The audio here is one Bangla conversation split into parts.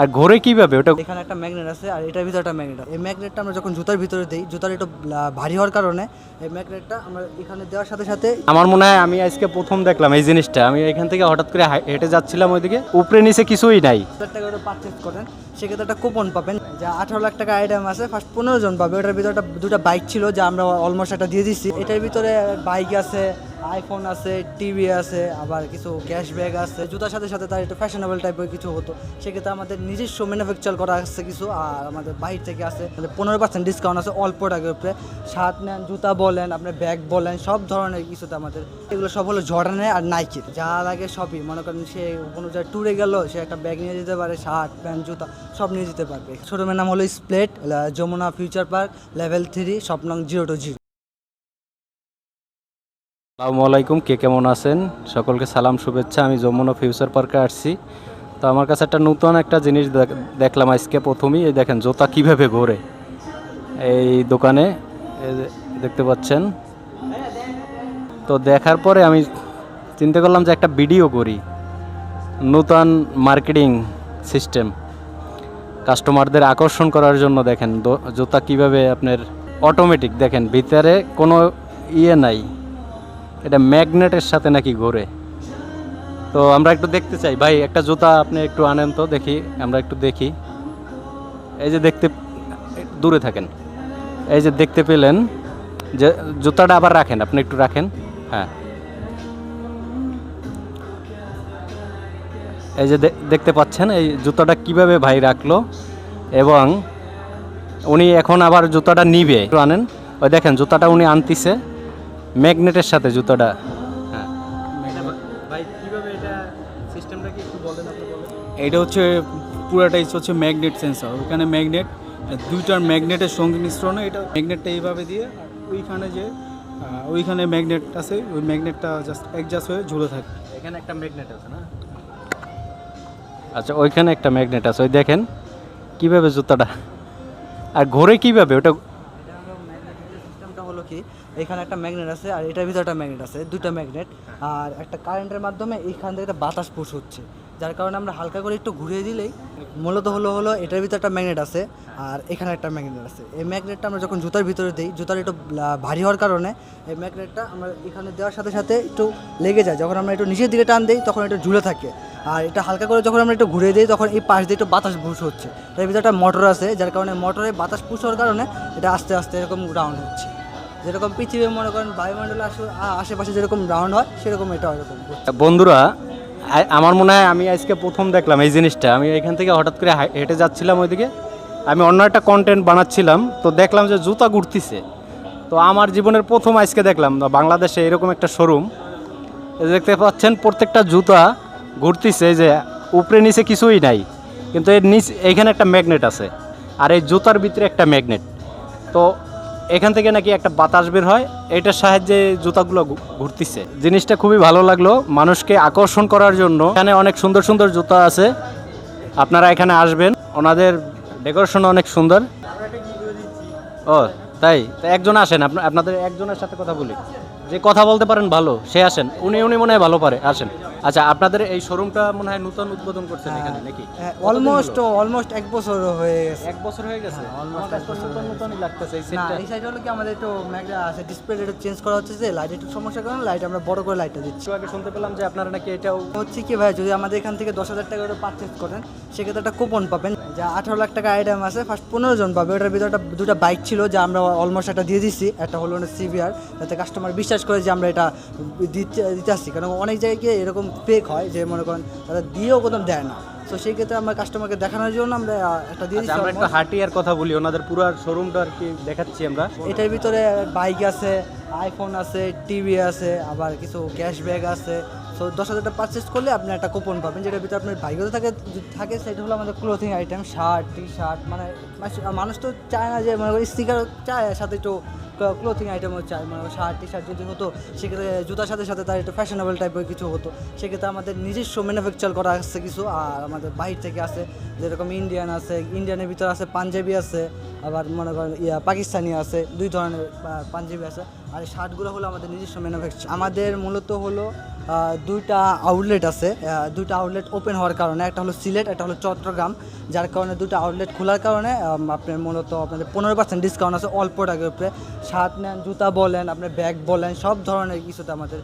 আর ঘোরে কীভাবে? ওটা এখানে একটা ম্যাগনেট আছে আর এটার ভিতরে একটা ম্যাগনেট এই ম্যাগনেটটা আমরা যখন জুতার ভিতরে দিই জুতার একটু ভারী হওয়ার কারণে এই ম্যাগনেটটা আমরা এখানে দেওয়ার সাথে সাথে আমার মনে হয় আমি আজকে প্রথম দেখলাম এই জিনিসটা। আমি এখান থেকে হঠাৎ করে হেঁটে যাচ্ছিলাম ওইদিকে। উপরে নিচে কিছুই নাই। হাজার টাকা ওটা পারচেস করেন সেক্ষেত্রে একটা কুপন পাবেন। যা আঠারো লাখ টাকা আইটেম আছে ফার্স্ট পনেরো জন পাবে। ওটার ভিতরে একটা দুটো বাইক ছিল যা আমরা অলমোস্ট একটা দিয়ে দিচ্ছি এটার ভিতরে বাইক আছে আইফোন আছে টিভি আছে, আবার কিছু ক্যাশব্যাক আছে। জুতার সাথে সাথে তার একটু ফ্যাশনেবল টাইপের কিছু হতো। সেক্ষেত্রে আমাদের নিজস্ব ম্যানুফ্যাকচার করা আছে কিছু, আর আমাদের বাইরে থেকে আছে। পনেরো পার্সেন্ট ডিসকাউন্ট আছে অল্প প্রোডাক্টের উপরে। শার্ট নেন, জুতা বলেন, আপনার ব্যাগ বলেন, সব ধরনের কিছুতে আমাদের। এগুলো সব হলো জর্ডানের আর নাইকির যা লাগে সবই। মনে করেন সে কোনো জায়গায় ট্যুরে গেল, সে একটা ব্যাগ নিয়ে যেতে পারে, শার্ট, প্যান্ট, জুতা, সব নিয়ে যেতে পারবে। শোরুমের নাম হলো স্প্লেট Jamuna future park level three স্বপ্নং zero two zero আসসালামু আলাইকুম, কে কেমন আছেন? সকলকে সালাম, শুভেচ্ছা। আমি যমুনা ফিউচার পার্কে আসছি। তো আমার কাছে একটা নতুন একটা জিনিস দেখ- দেখলাম আজকে প্রথমেই। এই দেখেন, জোতা কীভাবে ঘোরে। এই দোকানে দেখতে পাচ্ছেন। তো দেখার পরে আমি চিন্তা করলাম যে একটা ভিডিও করি। নূতন মার্কেটিং সিস্টেম। কাস্টমারদের আকর্ষণ করার জন্য দেখেন জুতা কীভাবে আপনার অটোমেটিক দেখেন, ভিতরে কোনো ইয়ে নাই। এটা ম্যাগনেটের সাথে নাকি ঘোরে। তো আমরা একটু দেখতে চাই। ভাই, একটা জুতা আপনি একটু আনেন তো, দেখি, আমরা একটু দেখি। এই যে দেখতে, দূরে থাকেন। এই যে দেখতে পেলেন, যে জুতাটা আবার রাখেন, আপনি একটু রাখেন। হ্যাঁ। এই যে দেখতে পাচ্ছেন, এই জুতাটা কীভাবে ভাই রাখল, এবং উনি এখন আবার জুতাটা নিবে। আনেন। ওই দেখেন, জুতাটা উনি আনতিছে। ম্যাগনেটের সাথে জুতোটা। হ্যাঁ। ভাই কীভাবে এটা সিস্টেমটা কি একটু বলেন এটা হচ্ছে পুরাটাই হচ্ছে ম্যাগনেট সেন্সর ওইখানে ম্যাগনেট দুইটার ম্যাগনেটের সংমিশ্রণে এটা ম্যাগনেটটা এইভাবে দিয়ে আর ওইখানে যে ওইখানে ম্যাগনেট আছে ওই ম্যাগনেটটা জাস্ট অ্যাডজাস্ট হয়ে ঝুলে থাকে। এখানে একটা ম্যাগনেট আছে না? আচ্ছা ওইখানে একটা ম্যাগনেট আছে ওই দেখেন কীভাবে জুতাটা আর ঘোরে কীভাবে ওটা এটা হলো ম্যাগনেটের সিস্টেমটা হলো কি এখানে একটা ম্যাগনেট আছে আর এটার ভিতরে একটা ম্যাগনেট আছে দুটো ম্যাগনেট আর একটা কারেন্টের মাধ্যমে এইখান থেকে একটা বাতাস পুশ হচ্ছে। যার কারণে আমরা হালকা করে একটু ঘুরিয়ে দিলেই মূলত হলো হলো এটার ভিতরে একটা ম্যাগনেট আছে আর এখানে একটা ম্যাগনেট আছে। এই ম্যাগনেটটা আমরা যখন জুতার ভিতরে দিই, জুতার একটু ভারী হওয়ার কারণে এই ম্যাগনেটটা আমরা এখানে দেওয়ার সাথে সাথে একটু লেগে যায়। যখন আমরা একটু নিচের দিকে টান দিই, তখন একটু ঝুলে থাকে। আর এটা হালকা করে যখন আমরা একটু ঘুরিয়ে দিই, তখন এই পাশ দিয়ে একটু বাতাস পুশ হচ্ছে। এর ভিতরে একটা মোটর আছে, যার কারণে মোটরে বাতাস পুশ হওয়ার কারণে এটা আস্তে আস্তে এরকম রাউন্ড হচ্ছে। যেরকম পৃথিবী মনে করেন বায়ুমণ্ডলে আশেপাশে যেরকম রাউন্ড হয়, সেরকম এটা এরকম। বন্ধুরা আমার মনে হয় আমি আজকে প্রথম দেখলাম এই জিনিসটা। আমি এখান থেকে হঠাৎ করে হেঁটে যাচ্ছিলাম ওইদিকে। আমি অন্য একটা কন্টেন্ট বানাচ্ছিলাম, তো দেখলাম যে জুতা ঘুরতিছে। তো আমার জীবনের প্রথম আজকে দেখলাম বাংলাদেশে এরকম একটা শোরুম দেখতে পাচ্ছেন, প্রত্যেকটা জুতা ঘুরতিছে যে উপরে নিচে কিছুই নাই। কিন্তু এর নিচ এইখানে একটা ম্যাগনেট আছে। আর এই জুতার ভিতরে একটা ম্যাগনেট তো এখান থেকে নাকি একটা বাতাস বের হয়, এটার সাহায্যে জুতাগুলো ঘুরতেছে। জিনিসটা খুবই ভালো লাগল মানুষকে আকর্ষণ করার জন্য। এখানে অনেক সুন্দর সুন্দর জুতা আছে, আপনারা এখানে আসবেন। ওনাদের ডেকোরেশন অনেক সুন্দর। ও, তাই? একজন আসেন, আপনা- আপনাদের একজনের সাথে কথা বলি। যে কথা বলতে পারেন ভালো, সে আসেন। উনি উনি মনে হয় ভালো পারে, আসেন। আচ্ছা আপনাদের এই শোরুমটা মনে হয় নতুন উদ্বোধন করছেন এখানে নাকি? অলমোস্ট অলমোস্ট এক বছর হয়ে গেছে। এক বছর হয়ে গেছে? অলমোস্ট এক বছর নতুন নতুনই লাগতেছে এই সেটটা এই সাইড হলো কি আমাদের একটু ম্যাগনেট আছে ডিসপ্লে একটু চেঞ্জ করা হচ্ছে যে লাইট একটু সমস্যার কারণে লাইট আমরা বড় করে লাইটটা দিচ্ছি। একটু আগে শুনতে পেলাম যে আপনারা নাকি এটাও হচ্ছে কি ভাই যদি আমাদের এখান থেকে দশ হাজার টাকা করে পারচেস করেন সেক্ষেত্রে একটা কুপন পাবেন। যা আঠারো লাখ টাকা আইটেম আছে ফার্স্ট পনেরো জন পাবে। ওটার ভিতরে একটা দুটো বাইক ছিল যা আমরা অলমোস্ট একটা দিয়ে দিচ্ছি একটা হলো সিভিআর যাতে কাস্টমার বিশ্বাস করে যে আমরা এটা দিতে দিতে আসছি। কারণ অনেক জায়গায় গিয়ে এরকম ফেক হয় যে মনে করেন তারা দিয়েও কোথাও দেয় না। তো সেই ক্ষেত্রে আমরা কাস্টমারকে দেখানোর জন্য আমরা একটা দিয়ে দিচ্ছি আমরা একটু হাঁটি আর কথা বলি ওনাদের পুরো শোরুমটা আর কি দেখাচ্ছি আমরা। এটার ভিতরে বাইক আছে আইফোন আছে টিভি আছে আবার কিছু ক্যাশব্যাক আছে। সো দশ হাজার টাকা পারচেস করলে আপনি একটা কুপন পাবেন যেটার ভিতরে আপনার বাইকও থাকে থাকে সেটা হলো আমাদের clothing item shirt T shirt মানে মানুষ তো চায় না যে মনে করি স্টিকার চায় সাথে একটু ক্লোথিং আইটেম হচ্ছে মানে শার্ট টি শার্ট যদি হতো, সেক্ষেত্রে জুতার সাথে সাথে তার একটু ফ্যাশনেবল টাইপের কিছু হতো। সেক্ষেত্রে আমাদের নিজস্ব ম্যানুফ্যাকচার করা আছে কিছু, আর আমাদের বাহির থেকে আছে, যেরকম ইন্ডিয়ান আছে ইন্ডিয়ানের ভিতরে আছে পাঞ্জাবি আছে, আবার মনে করেন ইয়া, পাকিস্তানি আছে, দুই ধরনের পাঞ্জাবি আছে। আর শার্টগুলো হলো আমাদের নিজস্ব ম্যানুফ্যাকচার আমাদের মূলত হলো দুইটা আউটলেট আছে। দুইটা আউটলেট ওপেন হওয়ার কারণে, একটা হলো সিলেট, একটা হলো চট্টগ্রাম, যার কারণে দুটো আউটলেট খোলার কারণে আপনার মূলত আপনাদের পনেরো পার্সেন্ট ডিসকাউন্ট আছে অল্প টাকার উপরে। শার্ট নেন, জুতা বলেন, আপনার ব্যাগ বলেন, সব ধরনের কিছুতে আমাদের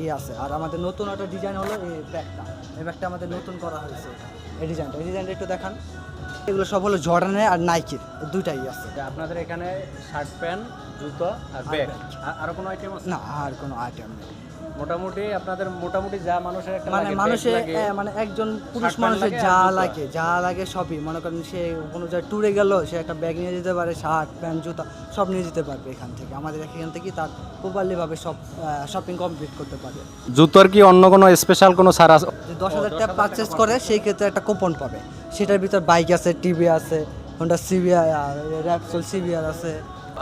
ইয়ে আছে। আর আমাদের নতুন একটা ডিজাইন হলো এই ব্যাগটা এই ব্যাগটা আমাদের নতুন করা হয়েছে। এই ডিজাইনটা এই ডিজাইনটা একটু দেখান। এগুলো সব হলো জর্ডানের আর নাইকির দুইটাই আছে। আপনাদের এখানে শার্ট প্যান্ট জুতো আর ব্যাগ। আরও কোনো আইটেম আছে? না আর কোনো আইটেম নেই। মোটামুটি আপনাদের মোটামুটি যা মানুষের একটা মানে লাগে, মানে একজন পুরুষ মানুষের যা লাগে যা লাগে সবই। মনে করেন সে কোনো জায়গায় ট্যুরে গেল সে একটা ব্যাগ নিয়ে যেতে পারে শার্ট প্যান্ট জুতা সব নিয়ে যেতে পারবে এখান থেকে। আমাদের এখান থেকে তার প্রপারলি ভাবে সব শপিং কমপ্লিট করতে পারবে। জুতোর কি অন্য কোনো স্পেশাল কোনো সার আছে দশ হাজার টাকা পারচেস করে সেই ক্ষেত্রে একটা কুপন পাবে। সেটার ভিতর বাইক আছে টিভি আছে হোন্ডা সিবিআর র্যাপসোল সিবিআর আছে।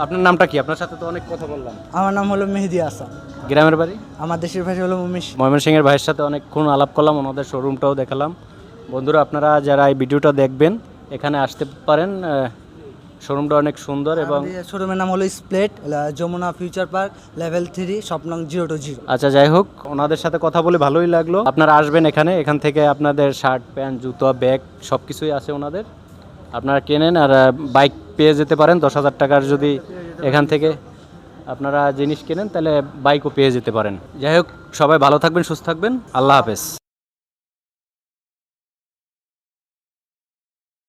আপনার নামটা কি? আপনার সাথে তো অনেক কথা বললাম। আমার নাম হলো মেহেদি আসাম গ্রামের বাড়ি? আমার দেশের ভাষা হলো মুমিশ ময়মনসিংহের ভাইয়ের সাথে অনেকক্ষণ আলাপ করলাম ওনাদের শোরুমটাও দেখালাম। বন্ধুরা আপনারা যারা এই ভিডিওটা দেখবেন এখানে আসতে পারেন শোরুমটা অনেক সুন্দর এবং শোরুমের নাম হলো স্প্লেট Jamuna future park level three স্বপ্নং zero two zero আচ্ছা যাই হোক ওনাদের সাথে কথা বলে ভালোই লাগল। আপনারা আসবেন এখানে এখান থেকে আপনাদের শার্ট প্যান্ট জুতো ব্যাগ সব কিছুই আছে ওনাদের। আপনারা কেনেন আর বাইক পেয়ে যেতে পারেন, দশ হাজার টাকার যদি এখান থেকে আপনারা জিনিস কেনেন, তাহলে বাইকও পেয়ে যেতে পারেন। যাই হোক, সবাই ভালো থাকবেন, সুস্থ থাকবেন, আল্লাহ হাফেজ।